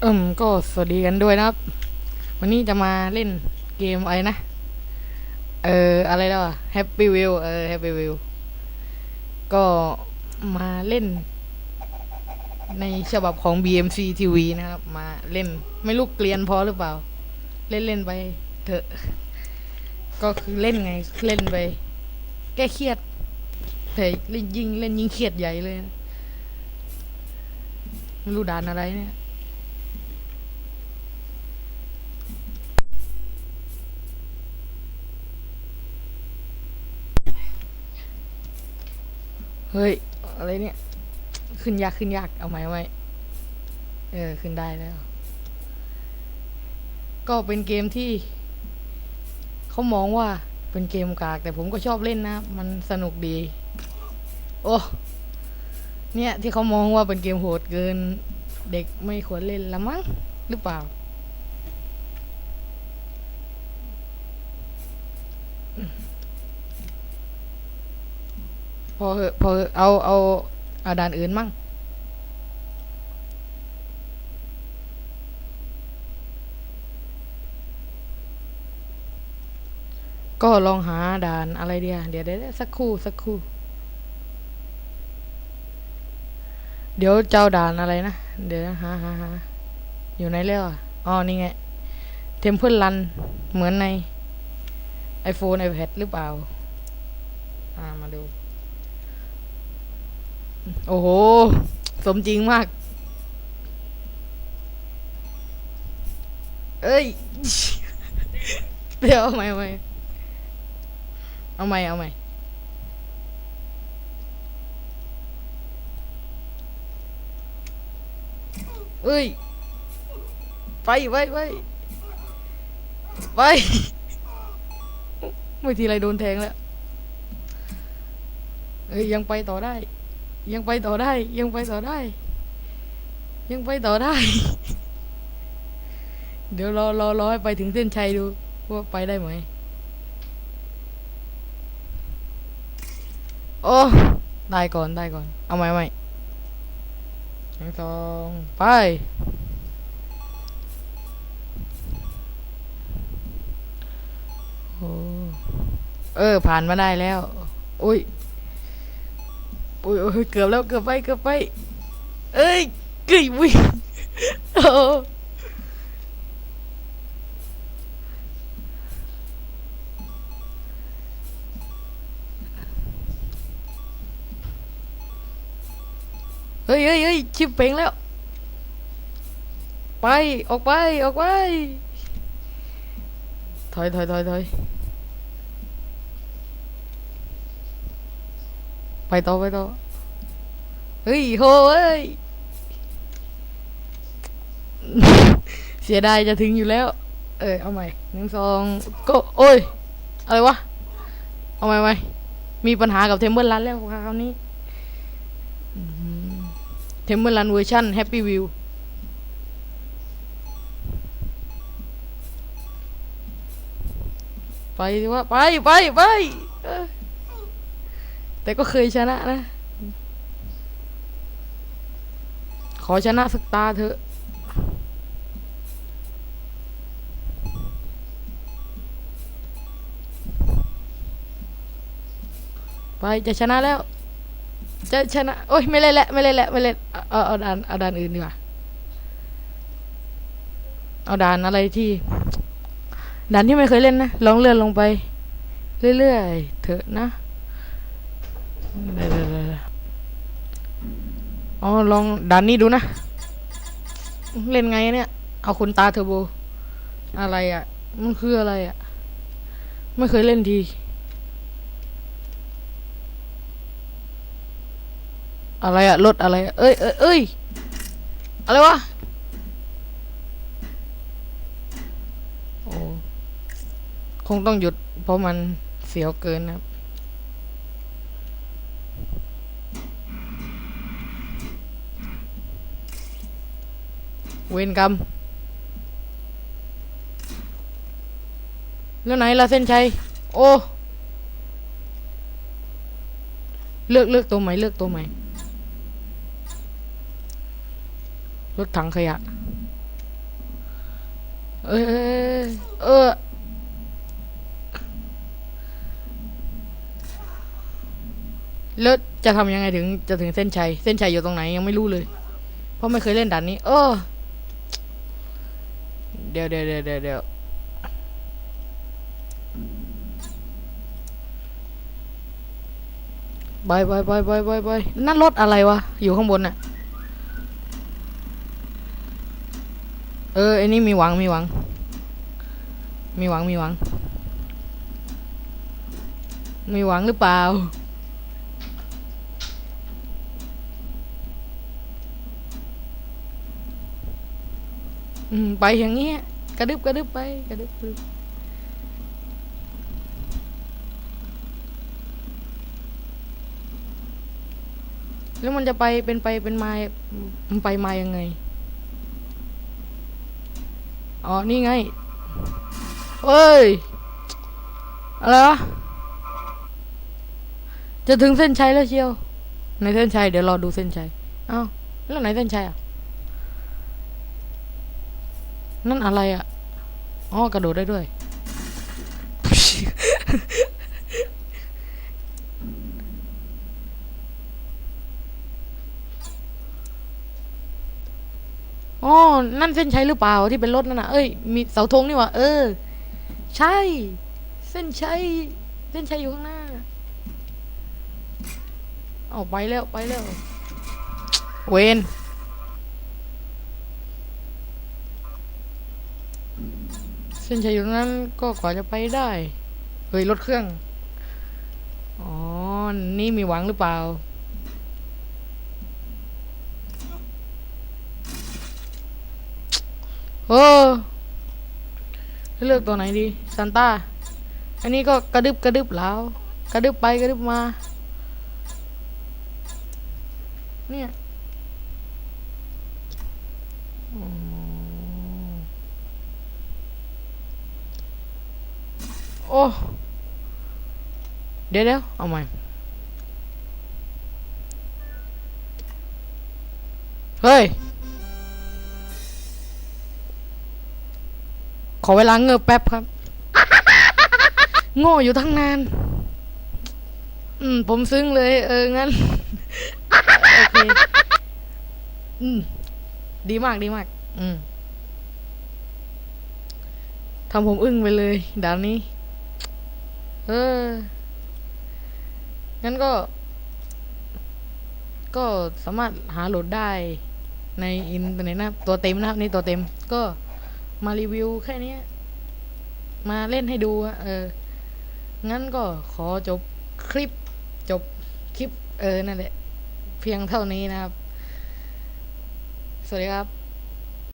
เอิมก็สวัสดีกันด้วยนะครับ วันนี้จะมาเล่นเกมอะไรนะ เอออะไรแล้วอะ Happy Wheel เออ Happy Wheel ก็มาเล่น ในฉบับของ BMC TV นะครับ มาเล่นไม่รู้เกลียนพอหรือเปล่า เล่นเล่นไปเถอะ ก็คือเล่นไงเล่นไป แก้เครียดแต่เล่นยิ่งเล่นยิ่งเครียดใหญ่เลย ไม่รู้ด่านอะไรเนี่ย เฮ้ย อะไรเนี่ย ขึ้นยากขึ้นยากเอาไหมไหมเออ ขึ้นได้แล้ว ก็เป็นเกมที่ เขามองว่าเป็นเกมกาก แต่ผมก็ชอบเล่นนะ มันสนุกดี โอ้เนี่ย ที่เขามองว่าเป็นเกมโหดเกิน เด็กไม่ควรเล่นละมั้งหรือเปล่าอเหอพอเอเอาเอาเอาด่านอื่นมั่งก็ลองหาด่านอะไรเดียเดี๋ยวเดี๋ยวเดี๋ยวสักครู่สักครู่ เดี๋ยวเจ้าด่านอะไรนะ เดี๋ยวหาหาหาอยู่ไหนแล้วอ๋อนี่ไง Temple Run เหมือนใน iPhone iPad หรือเปล่า อ่ามาดู โอ้โห สมจริงมาก เอ้ย เดี๋ยวเอาใหม่เอาใหม่เอาใหม่เอาใหม่เอ้ย ไปไปไปไปไม่ทีไรโดนแทงแล้ว เอ้ยยังไปต่อได้ ยังไปต่อได้ ยังไปต่อได้ ยังไปต่อได้ เดี๋ยวรอรอรอให้ไปถึงเส้นชัยดูว่าไปได้ไหมโอ้ได้ก่อนได้ก่อน เอาไหมไหมหนึ่งสองไปโอ้เออ ผ่านมาได้แล้ว อุ้ย อุ้ยโอ้ยเกือบแล้วเกือบไปเกือบไป เอ้ยกึยวิ่งโอ้เฮ้ยเฮ้ยเฮ้ยชิบเป่งแล้ว ไป ออกไป ออกไป ถอยถอยถอยถอย ไปต่อไปต่อ เฮ้ยโหเอ้ย เสียดายจะถึงอยู่แล้ว เออเอาใหม่หนึ่งสองก็โอ้ย อะไรวะ เอาใหม่ใหม่มีปัญหากับเทมเบิลรันแล้วคราวนี้เทมเบิลรันเวอร์ชันแฮปปี้วิวไปดิว่าไปไปไป แต่ก็เคยชนะนะ ขอชนะสักตาเถอะไปจะชนะแล้ว จะชนะ โอ้ยไม่เล่นแล้วไม่เล่นแล้วไม่เล่นเอาเอาเอาด่านเอาด่านอื่นดีกว่าเอาด่านอะไรที่ด่านที่ไม่เคยเล่นนะลองเลื่อนลงไป เรื่อยๆเถอะนะ เดี๋ยวอ๋อลองด่านนี้ดูนะ เล่นไงเนี่ย เอาคุณตาเทอร์โบ อะไรอะ มันคืออะไรอะ ไม่เคยเล่นทีอะไรอะรถอะไรอะเอ้ยเอ้ยเอ้ยอะไรวะโอ้คงต้องหยุดเพราะมันเสียวเกินนะครับ เวรกรรม แล้วไหนล่ะเส้นชัย โอ้ เลือกเลือกตัวใหม่เลือกตัวใหม่รถถังขยะ เออเออแล้วจะทำยังไงถึงจะถึงเส้นชัย เส้นชัยอยู่ตรงไหนยังไม่รู้เลย เพราะไม่เคยเล่นด่านนี้ เออ ดี๋ยวเดี๋ยวเดี๋ยวเดี๋ยวเดี๋ยวบายบายบายบายบายบายนั่นรถอะไรวะ อยู่ข้างบนน่ะ เออไอ้นี่มีหวังมีหวัง มีหวังมีหวัง มีหวังหรือเปล่า อืมไปอย่างเงี้ยกระดึบกระดึบไปกระดึบกระดึบแล้วมันจะไปเป็นไปเป็นมามันไปมายังไง อ๋อ นี่ไง เอ้ย อะไรวะ จะถึงเส้นชัยแล้วเชียว ในเส้นชัยเดี๋ยวรอดูเส้นชัย อ้าแล้วไหนเส้นชัยอะ นั่นอะไรอะอ๋อกระโดดได้ด้วย อ๋อ นั่นเส้นชัยหรือเปล่าที่เป็นรถนั่นน่ะ เอ้ย มีเสาธงนี่หว่า เออ ใช่ เส้นชัย เส้นชัยอยู่ข้างหน้า เอาไปแล้ว ไปแล้ว เวน เส้นชัยอยู่ตรงนั้นก็กว่าจะไปได้ เฮ้ยรถเครื่อง อ๋อ นี่มีหวังหรือเปล่าเออเลือกตัวไหนดีซันต้า อันนี้ก็กระดึบกระดึบแล้ว กระดึบไปกระดึบมา เนี่ยอ๋อโอ้เดี๋ยวเดี๋ยวเอาใหม่เฮ้ย ขอเวลาเงือแป๊บครับ โง่อยู่ทั้งนาน อืม ผมซึ้งเลย เออ งั้น โอเค อืม ดีมากดีมาก อืมทำผมอึ้งไปเลยด่านนี้ เออ งั้นก็ ก็สามารถหาโหลดได้ในอินเทอร์เน็ตนะครับ ตัวเต็มนะครับ นี่ตัวเต็ม ก็มารีวิวแค่นี้ มาเล่นให้ดูเออ งั้นก็ขอจบคลิป จบคลิป เออ นั่นแหละ เพียงเท่านี้นะครับ สวัสดีครับ